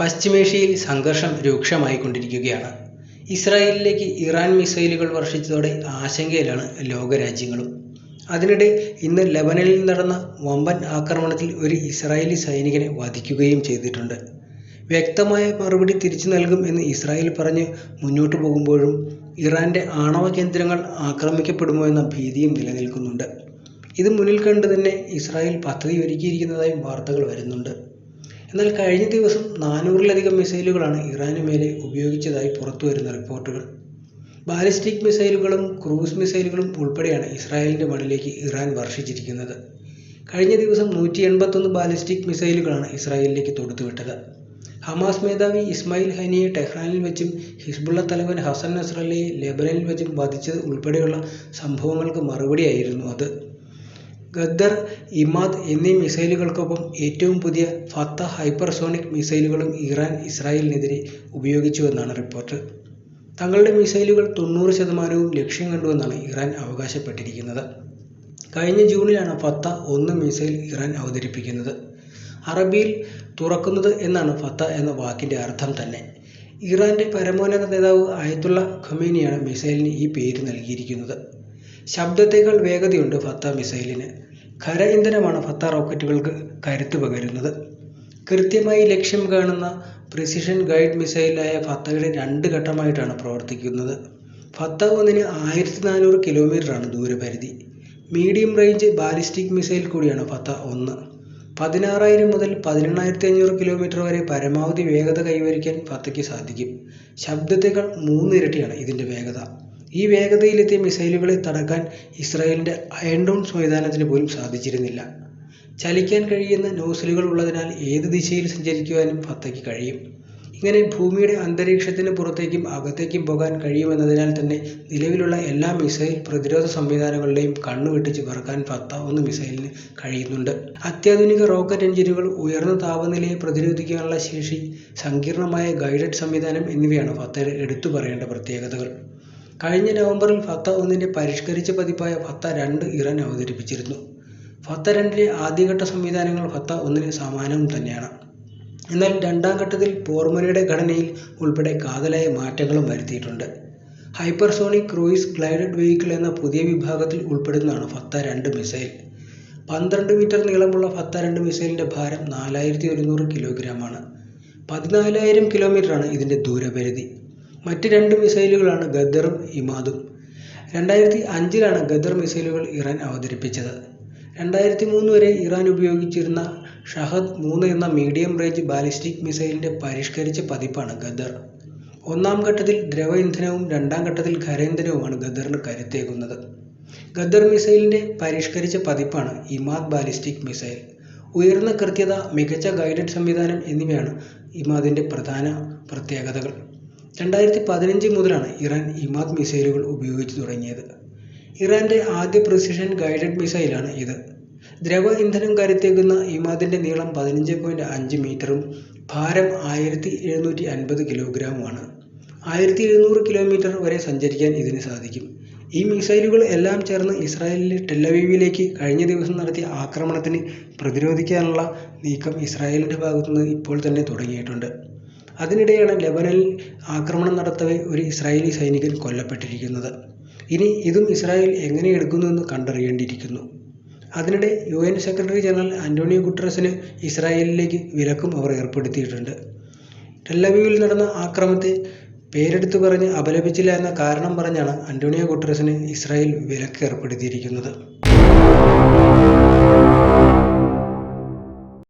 പശ്ചിമേഷ്യയിൽ സംഘർഷം രൂക്ഷമായിക്കൊണ്ടിരിക്കുകയാണ്. ഇസ്രായേലിലേക്ക് ഇറാൻ മിസൈലുകൾ വർഷിച്ചതോടെ ആശങ്കയിലാണ് ലോകരാജ്യങ്ങളും. അതിനിടെ ഇന്ന് ലെബനനിൽ നടന്ന വമ്പൻ ആക്രമണത്തിൽ ഒരു ഇസ്രായേലി സൈനികനെ വധിക്കുകയും ചെയ്തിട്ടുണ്ട്. വ്യക്തമായ മറുപടി തിരിച്ചു നൽകും എന്ന് ഇസ്രായേൽ പറഞ്ഞ് മുന്നോട്ടു പോകുമ്പോഴും ഇറാന്റെ ആണവ കേന്ദ്രങ്ങൾ ആക്രമിക്കപ്പെടുമോ എന്ന ഭീതിയും നിലനിൽക്കുന്നുണ്ട്. ഇത് മുന്നിൽ കണ്ട് തന്നെ ഇസ്രായേൽ പദ്ധതി ഒരുക്കിയിരിക്കുന്നതായും വാർത്തകൾ വരുന്നുണ്ട്. എന്നാൽ കഴിഞ്ഞ ദിവസം നാനൂറിലധികം മിസൈലുകളാണ് ഇറാന് മേലെ ഉപയോഗിച്ചതായി പുറത്തുവരുന്ന റിപ്പോർട്ടുകൾ. ബാലിസ്റ്റിക് മിസൈലുകളും ക്രൂസ് മിസൈലുകളും ഉൾപ്പെടെയാണ് ഇസ്രായേലിന്റെ മണ്ണിലേക്ക് ഇറാൻ വർഷിച്ചിരിക്കുന്നത്. കഴിഞ്ഞ ദിവസം നൂറ്റി എൺപത്തൊന്ന് ബാലിസ്റ്റിക് മിസൈലുകളാണ് ഇസ്രായേലിലേക്ക് തൊടുത്തുവിട്ടത്. ഹമാസ് മേധാവി ഇസ്മായിൽ ഹനിയെ ടെഹ്റാനിൽ വെച്ചും ഹിസ്ബുള്ള തലവൻ ഹസൻ നസ്രല്ലയെ ലെബനനിൽ വെച്ചും വധിച്ചത് ഉൾപ്പെടെയുള്ള സംഭവങ്ങൾക്ക് മറുപടിയായിരുന്നു അത്. ഖദ്ദർ ഇമാദ് എന്നീ മിസൈലുകൾക്കൊപ്പം ഏറ്റവും പുതിയ ഫത്ത ഹൈപ്പർസോണിക് മിസൈലുകളും ഇറാൻ ഇസ്രായേലിനെതിരെ ഉപയോഗിച്ചുവെന്നാണ് റിപ്പോർട്ട്. തങ്ങളുടെ മിസൈലുകൾ തൊണ്ണൂറ് ശതമാനവും ലക്ഷ്യം കണ്ടുവെന്നാണ് ഇറാൻ അവകാശപ്പെട്ടിരിക്കുന്നത്. കഴിഞ്ഞ ജൂണിലാണ് ഫത്ത ഒന്ന് മിസൈൽ ഇറാൻ അവതരിപ്പിക്കുന്നത്. അറബിയിൽ തുറക്കുന്നത് എന്നാണ് ഫത്ത എന്ന വാക്കിന്റെ അർത്ഥം തന്നെ. ഇറാന്റെ പരമോന്നത നേതാവ് ആയത്തുള്ള ഖമേനിയാണ് മിസൈലിന് ഈ പേര് നൽകിയിരിക്കുന്നത്. ശബ്ദത്തേക്കാൾ വേഗതയുണ്ട് ഫത്ത മിസൈലിന്. ഖര ഇന്ധനമാണ് ഫത്ത റോക്കറ്റുകൾക്ക് കരുത്ത് പകരുന്നത്. കൃത്യമായി ലക്ഷ്യം കാണുന്ന പ്രിസിഷൻ ഗൈഡ് മിസൈലായ ഫത്തയുടെ രണ്ട് ഘട്ടമായിട്ടാണ് പ്രവർത്തിക്കുന്നത്. ഫത്ത ഒന്നിന് ആയിരത്തി നാനൂറ് കിലോമീറ്ററാണ് ദൂരപരിധി. മീഡിയം റേഞ്ച് ബാലിസ്റ്റിക് മിസൈൽ കൂടിയാണ് ഫത്ത ഒന്ന്. പതിനാറായിരം മുതൽ പതിനെണ്ണായിരത്തി അഞ്ഞൂറ് കിലോമീറ്റർ വരെ പരമാവധി വേഗത കൈവരിക്കാൻ ഫത്തയ്ക്ക് സാധിക്കും. ശബ്ദത്തേക്കാൾ മൂന്നിരട്ടിയാണ് ഇതിന്റെ വേഗത. ഈ വേഗതയിലെത്തിയ മിസൈലുകളെ തടക്കാൻ ഇസ്രായേലിന്റെ അയൺ ഡോൺ സംവിധാനത്തിന് പോലും സാധിച്ചിരുന്നില്ല. ചലിക്കാൻ കഴിയുന്ന നോസലുകൾ ഉള്ളതിനാൽ ഏത് ദിശയിൽ സഞ്ചരിക്കുവാനും ഫത്തയ്ക്ക് കഴിയും. ഇങ്ങനെ ഭൂമിയുടെ അന്തരീക്ഷത്തിന് പുറത്തേക്കും അകത്തേക്കും പോകാൻ കഴിയുമെന്നതിനാൽ തന്നെ നിലവിലുള്ള എല്ലാ മിസൈൽ പ്രതിരോധ സംവിധാനങ്ങളുടെയും കണ്ണുവെട്ടിച്ച് പറക്കാൻ ഫത്ത ഒന്ന് മിസൈലിന് കഴിയുന്നുണ്ട്. അത്യാധുനിക റോക്കറ്റ് എഞ്ചിനുകൾ ഉയർന്ന താപനിലയെ പ്രതിരോധിക്കാനുള്ള ശേഷി സങ്കീർണമായ ഗൈഡഡ് സംവിധാനം എന്നിവയാണ് ഫത്തയുടെ എടുത്തു പറയേണ്ട പ്രത്യേകതകൾ. കഴിഞ്ഞ നവംബറിൽ ഫത്ത ഒന്നിന്റെ പരിഷ്കരിച്ച പതിപ്പായ ഫത്ത രണ്ട് ഇറാൻ അവതരിപ്പിച്ചിരുന്നു. ഫത്ത രണ്ടിലെ ആദ്യഘട്ട സംവിധാനങ്ങൾ ഫത്ത ഒന്നിന് സമാനവും തന്നെയാണ്. എന്നാൽ രണ്ടാം ഘട്ടത്തിൽ പോർമുനയുടെ ഘടനയിൽ ഉൾപ്പെടെ കാതലായ മാറ്റങ്ങളും വരുത്തിയിട്ടുണ്ട്. ഹൈപ്പർസോണിക് ക്രൂയിസ് ഗ്ലൈഡഡ് വെഹിക്കിൾ എന്ന പുതിയ വിഭാഗത്തിൽ ഉൾപ്പെടുന്നതാണ് ഫത്ത രണ്ട് മിസൈൽ. പന്ത്രണ്ട് മീറ്റർ നീളമുള്ള ഫത്ത രണ്ട് മിസൈലിന്റെ ഭാരം നാലായിരത്തി ഒരുന്നൂറ് കിലോഗ്രാമാണ് പതിനാലായിരം കിലോമീറ്ററാണ് ഇതിന്റെ ദൂരപരിധി. മറ്റ് രണ്ട് മിസൈലുകളാണ് ഗദറും ഇമാദും രണ്ടായിരത്തി അഞ്ചിലാണ് ഗദർ മിസൈലുകൾ ഇറാൻ അവതരിപ്പിച്ചത്. രണ്ടായിരത്തി മൂന്ന് വരെ ഇറാൻ ഉപയോഗിച്ചിരുന്ന ഷഹദ് മൂന്ന് എന്ന മീഡിയം റേഞ്ച് ബാലിസ്റ്റിക് മിസൈലിന്റെ പരിഷ്കരിച്ച പതിപ്പാണ് ഗദർ ഒന്നാം ഘട്ടത്തിൽ ദ്രവ ഇന്ധനവും രണ്ടാം ഘട്ടത്തിൽ ഖര ഇന്ധനവുമാണ് ഖദ്ദറിന് കരുത്തേകുന്നത്. ഗദർ മിസൈലിന്റെ പരിഷ്കരിച്ച പതിപ്പാണ് ഇമാദ് ബാലിസ്റ്റിക് മിസൈൽ. ഉയർന്ന കൃത്യത മികച്ച ഗൈഡഡ് സംവിധാനം എന്നിവയാണ് ഇമാദിന്റെ പ്രധാന പ്രത്യേകതകൾ. രണ്ടായിരത്തി പതിനഞ്ച് മുതലാണ് ഇറാൻ ഇമാദ് മിസൈലുകൾ ഉപയോഗിച്ച് തുടങ്ങിയത്. ഇറാന്റെ ആദ്യ പ്രിസിഷൻ ഗൈഡഡ് മിസൈലാണ് ഇത്. ദ്രവ ഇന്ധനം കരുത്തേക്കുന്ന ഇമാദിന്റെ നീളം പതിനഞ്ച് പോയിന്റ് അഞ്ച് മീറ്ററും ഭാരം ആയിരത്തി എഴുന്നൂറ്റി അൻപത് കിലോഗ്രാമുമാണ് ആയിരത്തി എഴുന്നൂറ് കിലോമീറ്റർ വരെ സഞ്ചരിക്കാൻ ഇതിന് സാധിക്കും. ഈ മിസൈലുകൾ എല്ലാം ചേർന്ന് ഇസ്രായേലിലെ ടെല്ലവീവിലേക്ക് കഴിഞ്ഞ ദിവസം നടത്തിയ ആക്രമണത്തിന് പ്രതിരോധിക്കാനുള്ള നീക്കം ഇസ്രായേലിന്റെ ഭാഗത്തുനിന്ന് ഇപ്പോൾ തന്നെ തുടങ്ങിയിട്ടുണ്ട്. അതിനിടെയാണ് ലെബനനിൽ ആക്രമണം നടത്തവെ ഒരു ഇസ്രായേലി സൈനികൻ കൊല്ലപ്പെട്ടിരിക്കുന്നത്. ഇനി ഇതും ഇസ്രായേൽ എങ്ങനെ എടുക്കുന്നുവെന്ന് കണ്ടറിയേണ്ടിയിരിക്കുന്നു. അതിനിടെ U N secretary general Antonio ഗുട്ടറസിന് ഇസ്രായേലിലേക്ക് വിലക്കും അവർ ഏർപ്പെടുത്തിയിട്ടുണ്ട്. ടെല്ലവീവിൽ നടന്ന ആക്രമത്തെ പേരെടുത്തു പറഞ്ഞ് അപലപിച്ചില്ല എന്ന കാരണം പറഞ്ഞാണ് അന്റോണിയോ ഗുട്ടറസിന് ഇസ്രായേൽ വിലക്ക് ഏർപ്പെടുത്തിയിരിക്കുന്നത്.